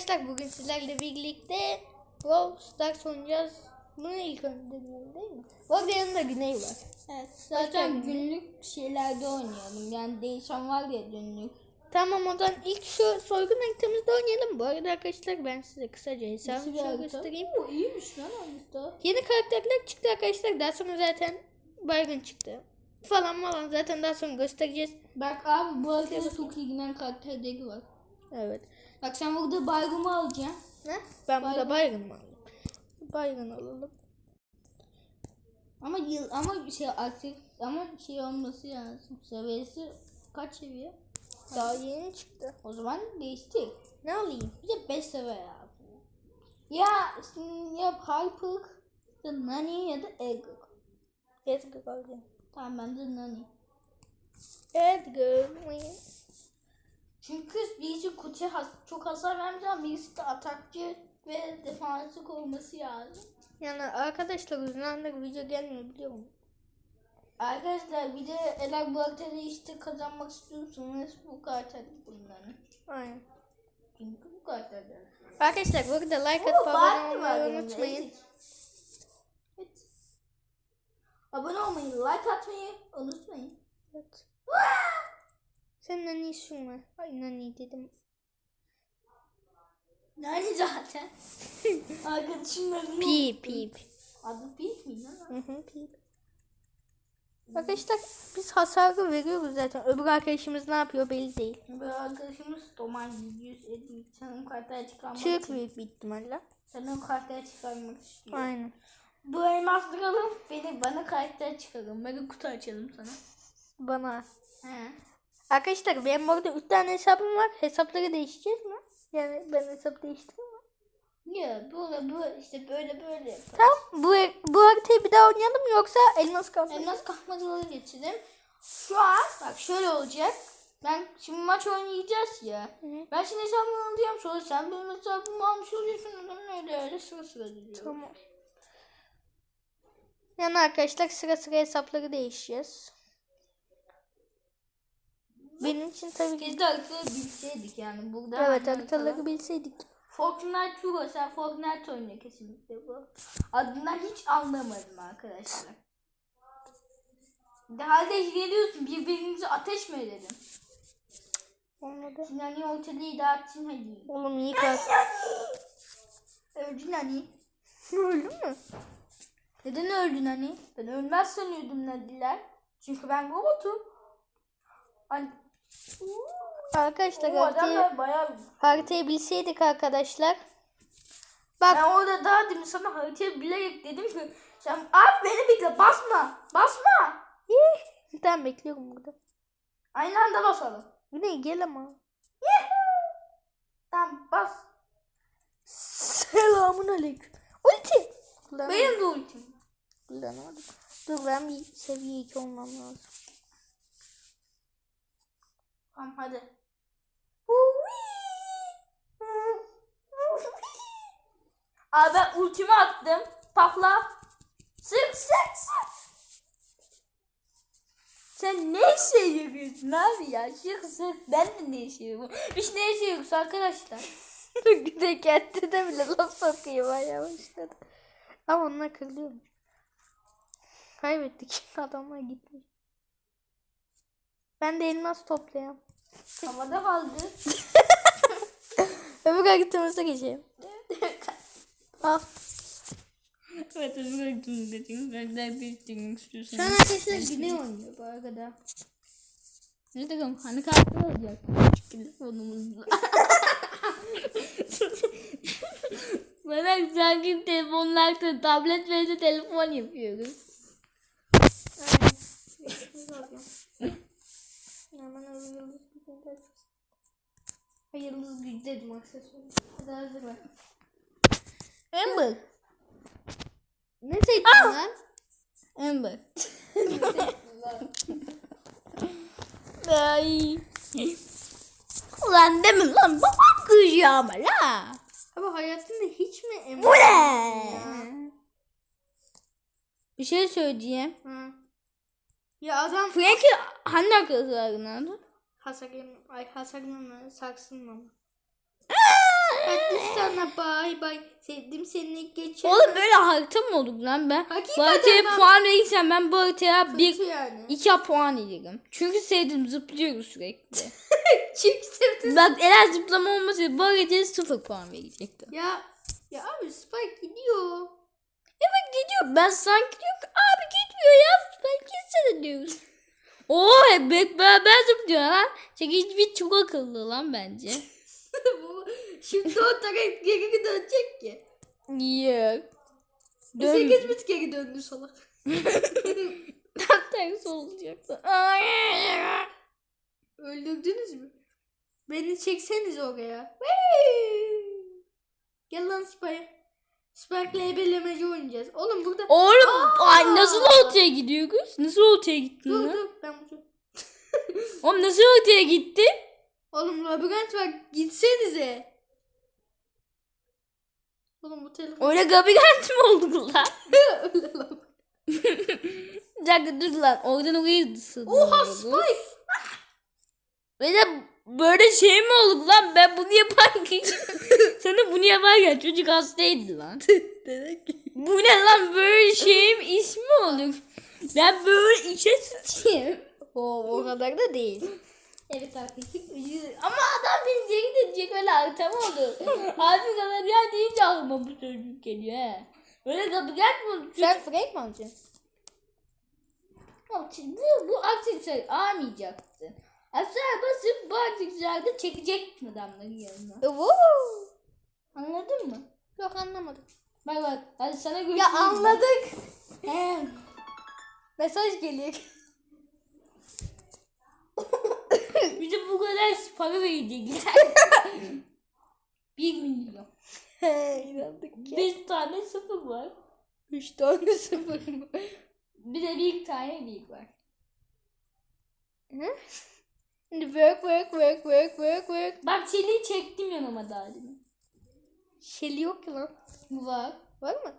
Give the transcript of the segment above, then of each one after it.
arkadaşlar bugün sizlerle birlikte Brawl Stars oynayacağız. Bunu ilk önce deneyelim değil mi? Bu arada yanında Güney var. Evet, Başka zaten günlük- şeylerde oynayalım. Yani değişen var ya günlük. Tamam o zaman ilk şu soygun haritamızda oynayalım. Bu arada arkadaşlar ben size kısaca hesabımı şöyle göstereyim. Oo, iyiymiş lan harita. Yeni karakterler çıktı arkadaşlar. Daha sonra zaten baygın çıktı. Falan falan zaten daha sonra göstereceğiz. Bak abi bu haritada çok ilgilenen karakterleri var. Evet. Bak sen burada baygımı alacaksın. Ne? Ben burada baygın mı alayım? Baygın alalım. Ama yıl ama şey aktif ama şey olması lazım. Seviyesi kaç seviye? Daha yeni çıktı. O zaman değiştir. Ne alayım? Bir de 5 seviye yap. Ya ya Piper, ya Nani ya da Edgar. Edgar alacağım. Tamam ben de Nani. Edgar. Çünkü birisi kutuya has çok hasar vermiş ama birisi de atakçı ve defansı koruması lazım. Yani arkadaşlar uzun zamandır video gelmiyor biliyor musun? Arkadaşlar bir de eğer bu haritada işte kazanmak istiyorsanız bu kartları bunların. Aynen. Çünkü bu kartları. Arkadaşlar bu arada like atıp abone olmayı unutmayın. Evet. Abone olmayı, like atmayı unutmayın. Evet. Sen nani sürme. Ay nani dedim. Yani zaten. Arkadaşımla Pip pip. Adı Pip mi lan? Hı hı pip. Arkadaşlar biz hasarı veriyoruz zaten. Öbür arkadaşımız ne yapıyor belli değil. Bu arkadaşımız Toman 150 sanırım kartları çıkarmak Türk için. büyük bir ihtimalle. Sanırım kartları çıkarmak istiyor. Aynen. Bu elmasları alın. Beni, bana karakter çıkarın. Mega kutu açalım sana. Bana. He. Arkadaşlar benim orada 3 tane hesabım var. Hesapları değişeceğiz mi? Yani ben hesap değiştireyim mi? Ya böyle bu işte böyle böyle yapalım. Tamam. Bu, bu haritayı bir daha oynayalım yoksa elmas kalsın? Elmas kahmacaları geçelim. Şu an bak şöyle olacak. Ben şimdi maç oynayacağız ya. Hı. Ben şimdi hesabımı alacağım. Sonra sen benim hesabımı almış oluyorsun. Ondan öyle öyle sıra sıra gidiyor. Tamam. Yani arkadaşlar sıra sıra hesapları değişeceğiz. Benim için tabii ki. De haritaları bilseydik yani. Burada Evet haritaları bilseydik. Fortnite Pro sen Fortnite oynuyor kesinlikle bu. Adından hiç anlamadım arkadaşlar. De halde geliyorsun birbirimize ateş mi edelim? Olmadı. Hani ortalığı dağıtsın hadi. Oğlum iyi kalk. Öldün hani. Öldü mü? Neden öldün hani? Ben ölmez sanıyordum dediler. Çünkü ben robotum. Hani Arkadaşlar o adam haritayı, bayağı... haritayı bilseydik arkadaşlar. Bak Ben orada daha demin sana haritayı bilerek dedim ki sen abi beni bekle basma basma. Ih, tamam bekliyorum burada. Aynı anda basalım. Güney gel ama. Tamam bas. Selamun aleyküm. Ulti. Benim de ultim. Kullanamadım. Dur ben bir seviye 2 olmam lazım. Tamam hadi. Abi ben ultimi attım. Patla. Sık sık sık. Sen ne işe yarıyorsun abi ya? Sık sık. Ben de ne işe yarıyorum? Biz ne işe yarıyoruz arkadaşlar? Güney kendi de bile laf sokuyor bayağı başladı. Ama onlar kırılıyor. Kaybettik. Adamlar gitmiş. Ben de elmas toplayayım. Havada kaldı. Öbür haritamıza geçeyim. Al. evet özür dilerim. Ben bir istiyorsun. Şu an arkadaşlar Güney oynuyor bu arada. Ne dedim? Hani kartı olacak. Telefonumuzla. Bana sanki telefonlarda tablet ve telefon yapıyoruz. Hemen öbür gücü dedim aksesuarı. Hadi hazır ver. Amber. Ne seçtin lan? Amber. Ay. Ulan demin lan babam kızıyor ama la. Abi hayatında hiç mi emin? Bu ne? Bir şey söyleyeceğim. Ha. Ya adam Frankie hangi arkadaşlarına adı? hasarım, ay hasarım saksın mı? sana bay bay. Sevdim seni geçen. Oğlum böyle harita mı olur lan ben? Hakikaten bu haritaya lan. puan verirsem ben bu haritaya bir yani. iki puan veririm. Çünkü sevdim zıplıyoruz sürekli. Çünkü sevdim. Bak eğer zıplama olmasaydı bu haritaya sıfır puan verecektim. Ya ya abi Spike gidiyor. Evet gidiyor. Ben sanki diyorum ki abi gitmiyor ya. Ben gitsene diyoruz. Oo hep beraber zıplıyor lan. Çekiç bir çok akıllı lan bence. Şimdi o taraf geri dönecek ki. Yok. Dön. Dön. 8 bit geri döndü salak. Tam tersi olacaktı. Öldürdünüz mü? Beni çekseniz oraya. Gel lan Spike. Spike'la ebelemeci oynayacağız. Oğlum burada... Oğlum Aa! ay nasıl ortaya gidiyoruz? Nasıl ortaya gittin Dur lan? dur ben bu Oğlum nasıl ortaya gittin? Oğlum labirent var gitsenize. Oğlum bu telefon Öyle labirent mi olduk lan? öyle lan. Bir dakika dur lan. Oradan oraya sığdırıyoruz. Oha Spike. Böyle böyle şey mi olduk lan? Ben bunu yaparken sana bunu yaparken çocuk hastaydı lan. Demek ki. Bu ne lan böyle şeyim iş mi olur? Ben böyle işe sıçayım. O, o kadar da değil. Evet arkadaşlar. Ama adam beni zengin edecek öyle harita mı olur? Abi kadar ya deyince aklıma bu çocuk geliyor he. Öyle mi olur? Sen Frank mi alacaksın? Şimdi bu, bu aksesuar almayacaktı. Aksesuar basıp bu aksesuarda çekecektin adamların yanına. Woo. Anladın mı? Yok anlamadım. Bak bak hadi sana görüşürüz. Ya anladık. Mesaj geliyor. Bize bu kadar para verecekler. Bir milyon. He inandık ya. Beş tane sıfır var. Üç tane sıfır mı? Bir de bir tane bir var. Şimdi work work work work work work. Bak Şeli'yi çektim yanıma daha demin. Şeli yok ki lan. Var. Var mı?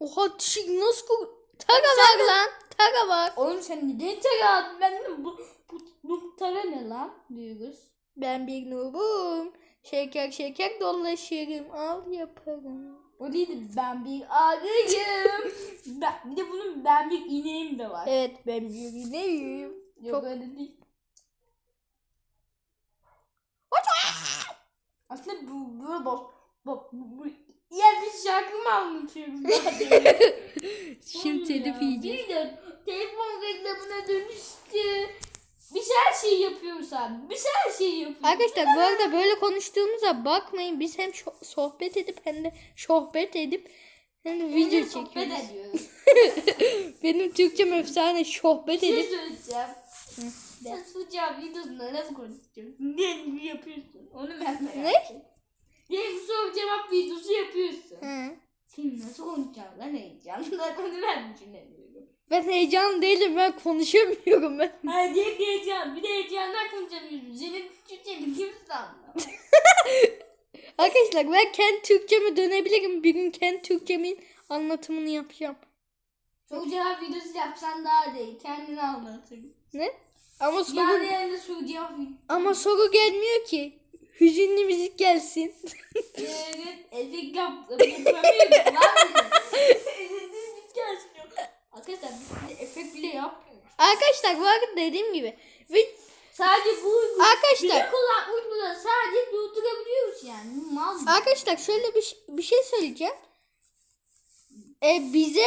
Oha çiğ nasıl koku? Taga var lan. Taga var. Oğlum sen neden tara aldın? Ben de bu, bu, bu tara ne lan diyoruz. Ben bir noobum. Şeker şeker dolaşırım. Al yaparım. O değil de ben bir arıyım. ben, bir de bunun ben bir ineğim de var. Evet ben bir ineğim. Yok çok- öyle değil. Aslında bu böyle bak bak bu, bu ya bir şarkı mı anlatıyoruz? Şimdi telif yiyeceğiz. Bir de telefon reklamına dönüştü. Biz her şeyi yapıyoruz abi. Biz her şeyi yapıyoruz. Arkadaşlar bu arada böyle konuştuğumuza bakmayın. Biz hem sohbet edip hem de sohbet edip hem de video Biz sohbet çekiyoruz. Benim Türkçem efsane Bir sohbet şey edip. söyleyeceğim. Sen sıcağı videosunda nasıl konuşuyorsun? Ne yapıyorsun? Onu ben merak Ne? ettim. Diyelim soru cevap videosu yapıyorsun. Hı. Sen nasıl konuşacaksın lan heyecanla? Onu ben düşünemiyorum. Ben heyecanlı değilim ben konuşamıyorum ben. Hayır diye heyecan. Bir de heyecandan konuşamıyorsun. Senin Türkçeni kim sandı? Arkadaşlar ben kendi Türkçeme dönebilirim. Bir gün kendi Türkçemin anlatımını yapacağım. Soru cevap videosu yapsan daha değil. Kendini anlatın. Ne? Ama soru, Yani cevap videosu. ama soru gelmiyor ki. Hüzünlü müzik gelsin. Evet, efekt yap. Yapamıyorum lan. Efekt gelsin. Arkadaşlar biz efekt bile yapmıyoruz. Arkadaşlar bu arada dediğim gibi. Ve Sadece bu Arkadaşlar- kullan uygulamayı sadece durdurabiliyoruz yani. Mal arkadaşlar şöyle bir, bir şey söyleyeceğim. E, bize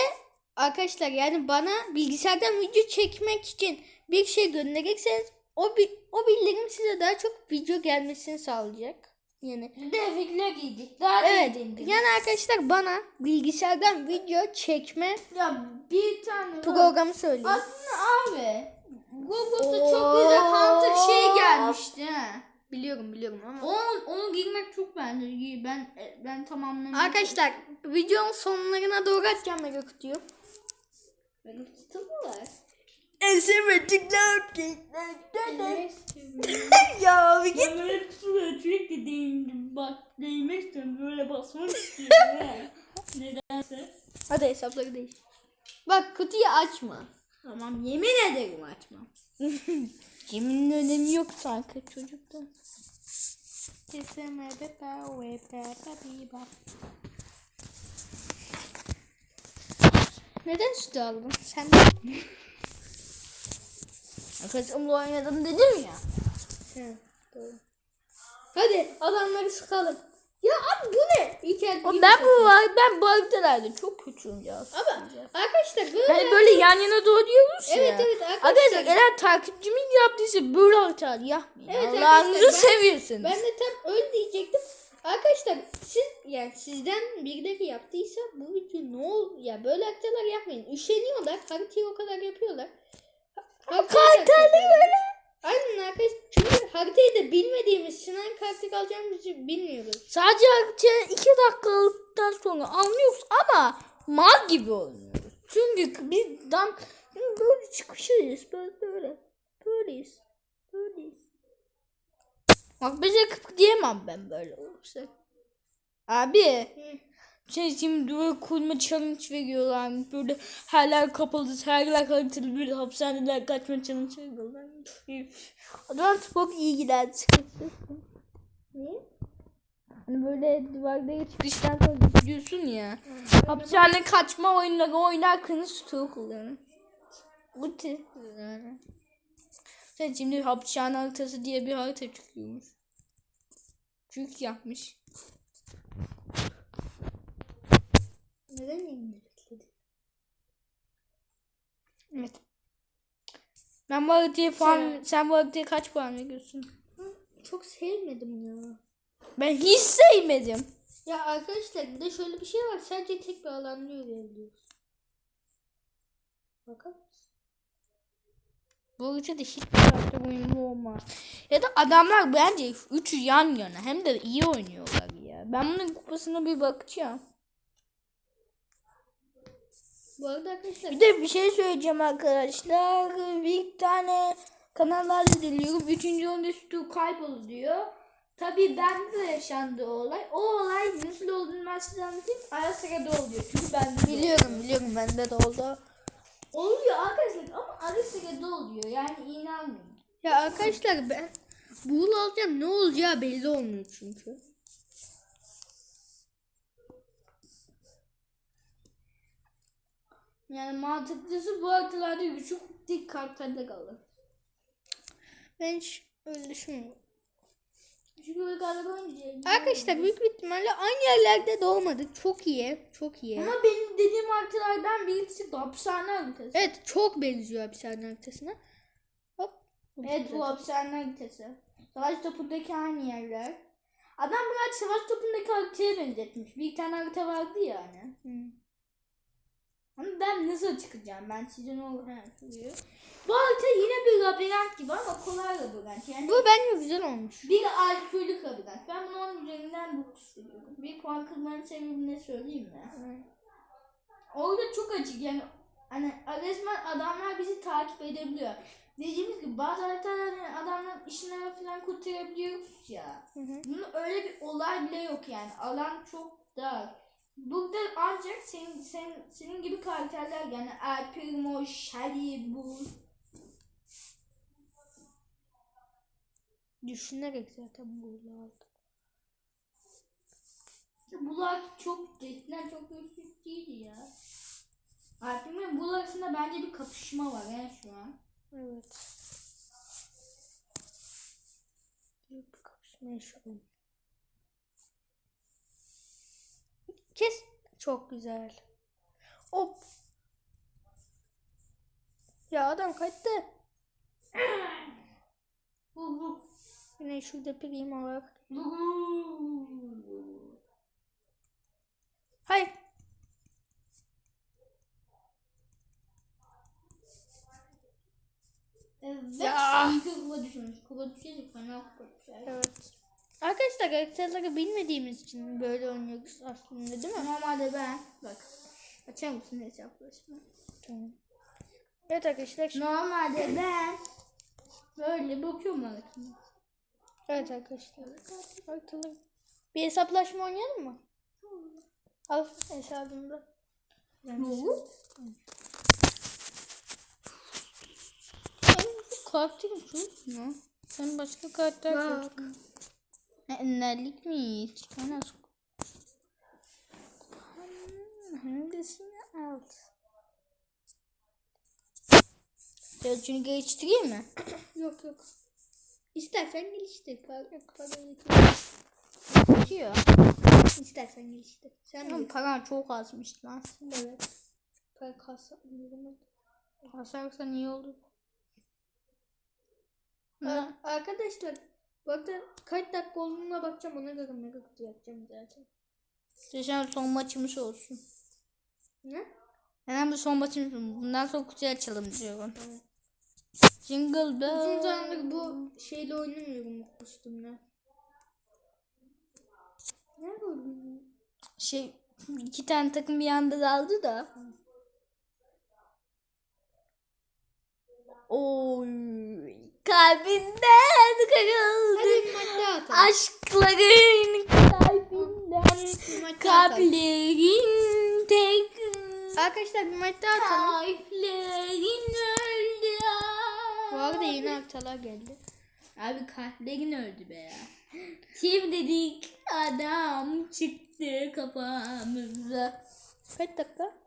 arkadaşlar yani bana bilgisayardan video çekmek için bir şey gönderirseniz o bir o bildirim size daha çok video gelmesini sağlayacak. Yani Bir de efektler giydik. Daha evet. Yani arkadaşlar bana bilgisayardan video çekme Ya bir tane programı söyleyin. Aslında abi. Google'da Oo. çok güzel Hunter şey gelmişti. ha. Biliyorum biliyorum ama. Onu, onu girmek çok bence iyi. Ben ben tamamlamak Arkadaşlar videonun sonlarına doğru atacağım mega kutuyu. Benim kitabı var. En sevmedikler ya bir Ben böyle kutulara sürekli değindim. Bak değmek istiyorum. Böyle basmak istiyorum. ha. Nedense. Hadi hesapları değiş. Bak kutuyu açma. Tamam yemin ederim açmam. Yeminin önemi yok sanki çocukta. Keseme bepa ve pepa biba. Neden sütü aldın? Sen de. Arkadaşımla oynadım dedim ya. He, doğru. Hadi adamları sıkalım. Ya abi bu ne? İlk el Ama gibi ben bu var ben bu haritalerde çok kötüyüm ya. Ama arkadaşlar böyle. Hani böyle yan yana doğruyoruz ya. Evet, evet, arkadaşlar. Arkadaşlar eğer takipçimin yaptıysa böyle haritalar yapmayın. Evet, Allah'ınızı seviyorsunuz. Ben de tam öyle diyecektim. Arkadaşlar siz yani sizden birileri yaptıysa bu video ne ol ya böyle haritalar yapmayın. Üşeniyorlar. Haritayı o kadar yapıyorlar. Haritayı böyle. Aynen arkadaşlar. Çünkü haritayı da bilmediğimiz için hangi karakter alacağımızı bilmiyoruz. Sadece haritayı iki dakikalıktan sonra anlıyoruz ama mal gibi oynuyoruz. Çünkü biz dan böyle çıkışırız böyle böyle. Böyleyiz. Böyleyiz. Bak bize kıpık diyemem ben böyle olursa. Abi. Şey şimdi duvar kurma challenge veriyorlar. Böyle her yer kapalı, her yer haritalı böyle hapishaneler kaçma challenge veriyorlar. Adam çok iyi gider. Niye? Hani böyle duvarda çıkıştan sonra gidiyorsun ya. Hapishane kaçma oyunları oynarken stoğu kullanın. Bu yani. Sen şimdi hapishane haritası diye bir harita çıkıyormuş. Çünkü yapmış. Neden yayını bekledin? Evet. Ben bu haritaya puan, sen bu haritaya kaç puan veriyorsun? Çok sevmedim ya. Ben hiç sevmedim. Ya arkadaşlar bir de şöyle bir şey var. Sadece tek bir alanda yürüyebiliyoruz. Bakın. Bu haritada hiçbir hafta oyunu olmaz. Ya da adamlar bence üçü yan yana hem de iyi oynuyorlar ya. Ben bunun kupasına bir bakacağım. Bu arada arkadaşlar Bir de bir şey söyleyeceğim arkadaşlar. Bir tane kanallarda izliyorum. Üçüncü onun üstü kaybol diyor. Tabii bende de yaşandı o olay. O olay nasıl olduğunu ben size anlatayım. Ara sırada oluyor. Çünkü ben de biliyorum biliyorum bende de oldu. Oluyor arkadaşlar ama ara sırada oluyor. Yani inanmayın. Ya arkadaşlar ben buğul alacağım ne olacağı belli olmuyor çünkü. Yani mantıklısı bu haritalarda küçük dik kartlarda kalır. Ben hiç öyle düşünmüyorum. Çünkü böyle kartlar oynayacak. Arkadaşlar büyük bir ihtimalle aynı yerlerde doğmadık. Çok iyi. Çok iyi. Ama benim dediğim haritalardan birisi de hapishane haritası. Evet çok benziyor hapishane haritasına. Hop. Evet bu hapishane haritası. Savaş topundaki aynı yerler. Adam biraz savaş topundaki haritaya benzetmiş. Bir tane harita vardı ya hani. Hı. Ama ben nasıl çıkacağım? Ben size ne olur diyor. Bu harita yine bir labirent gibi ama kolay labirent. Yani Bu bence güzel olmuş. bir alkülük labirent. Ben bunu onun üzerinden 9 veriyorum. Bir puan kırmanın sebebini söyleyeyim mi? Orada çok açık yani hani resmen adamlar bizi takip edebiliyor. Dediğimiz gibi bazı haritalarda hani adamlar işine falan kurtarabiliyoruz ya. Hı hı. Bunun öyle bir olay bile yok yani. Alan çok dar. Burada ancak senin, senin, senin gibi karakterler yani El Primo, Shelly, bu Düşünerek zaten buğulu aldım. Bunlar çok cidden çok güçlü değil ya. Primo bunlar arasında bence bir kapışma var yani şu an. Evet. Büyük bir kapışma yaşıyorum. Çok güzel. Hop. Ya adam kaçtı. Yine şurada. Bu bu. Hayır. Evet. Ya. Kuba düşmüş. Kuba düşecek fena kuba düşer. Evet. Arkadaşlar karakterleri bilmediğimiz için böyle oynuyoruz aslında değil mi? Normalde ben bak açar mısın hesaplaşma? Tamam. Evet arkadaşlar. Şimdi... Normalde ben böyle bakıyorum baktım. Evet arkadaşlar. Haritaları. Bir hesaplaşma oynayalım mı? Al hesabımda. Bu? Karakterim şu. Ne? Sen başka karakter Bak. Seç. Enlerlik mi hiç? Bana. Hangisini alt? Sözcüğünü geliştireyim mi? Yok yok. İstersen geliştir. Para, para yetiyor. İstersen geliştir. Sen Ama paran çok azmış lan. Evet. Para kasabilirim. Hasarsan iyi olur. Ar- Arkadaşlar bu arada kaç dakika olduğuna bakacağım ona göre mega kutu yapacağım zaten. Geçen son maçımız olsun. Ne? Hemen bu son maçımız. Bundan sonra kutuyu açalım diyorum. Jingle bell. Uzun zamandır bu şeyle oynamıyorum üstümle. Nerede oynuyorum? Şey iki tane takım bir anda daldı da. Oy kalbinden kırıldı. Aşkların kalbinden kalplerin tek Arkadaşlar bir daha atalım. kalplerin öldü. Bu arada yeni haritalar geldi. Abi kalplerin öldü be ya. Kim dedik adam çıktı kafamıza. Kaç dakika?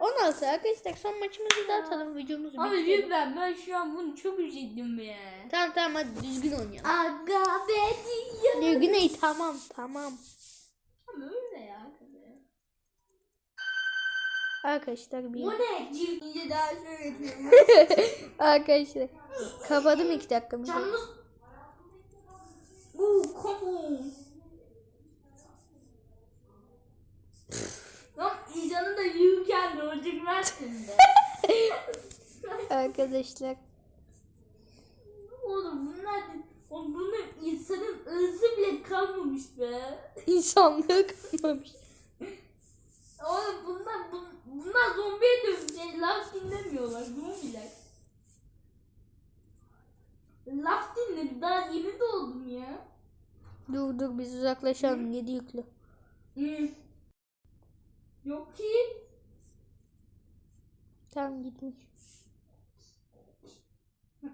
16 arkadaşlar son maçımızı da atalım videomuzu Abi bitirelim. lütfen ben şu an bunu çok üzüldüm ya. Tamam tamam hadi düzgün oynayalım. Aga be diyor. Ne Güney tamam tamam. Ama öyle ya. Arkadaşlar bir Bu ne? Cildiyle daha söyletiyorum. Arkadaşlar kapadım iki dakika. Yalnız bu kamu. Lan İcan'ı da öldürmezsin de. Arkadaşlar Oğlum bunlar Oğlum bunun insanın ırsı bile kalmamış be. insanlığı kalmamış. Oğlum bunlar bun, bunlar zombiye dönüşecek. Laf dinlemiyorlar zombiler. Laf dinledi. Daha yeni doğdum ya. Dur dur biz uzaklaşalım yedi yüklü. Hı. Yok ki. Tamam gitmiş.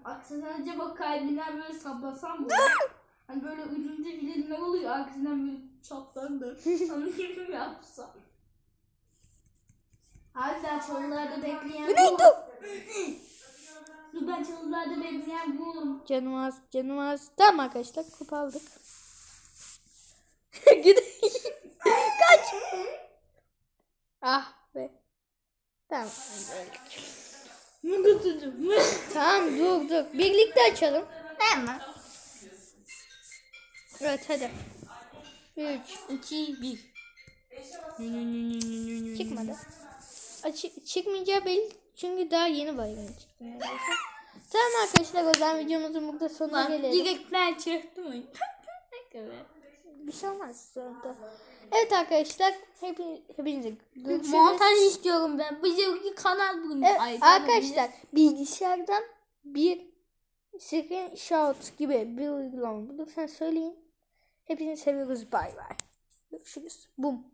Aksine acaba kalbinden böyle saplasam mı? hani böyle ucunca bilelimler oluyor. Aksine böyle çatlar da. Onu gibi mi yapsam? Hala çalılarda bekleyen Güney bu. dur. Ben çalılarda bekleyen bu. Canım az canım az. Tamam arkadaşlar kopaldık. Güney. Kaç. ah. Tamam. Mı? Tamam dur dur. Birlikte açalım. Hemen. Evet hadi. 3 2, 1. çıkmadı. Açı, çıkmayacağı belli çünkü daha yeni bayram çıktı. Tamam arkadaşlar o zaman videomuzun burada sonuna Lan gelelim. direkt ben çıktım. Evet. Bir şey olmaz sonra. Evet arkadaşlar hepi, hepinize görüşürüz. Montaj istiyorum ben. Bize kanal bulun. Evet, Ay, arkadaşlar bilgisayardan bir screenshot gibi bir uygulama bulursanız söyleyin. Hepinizi seviyoruz. Bay bay. Görüşürüz. Bum.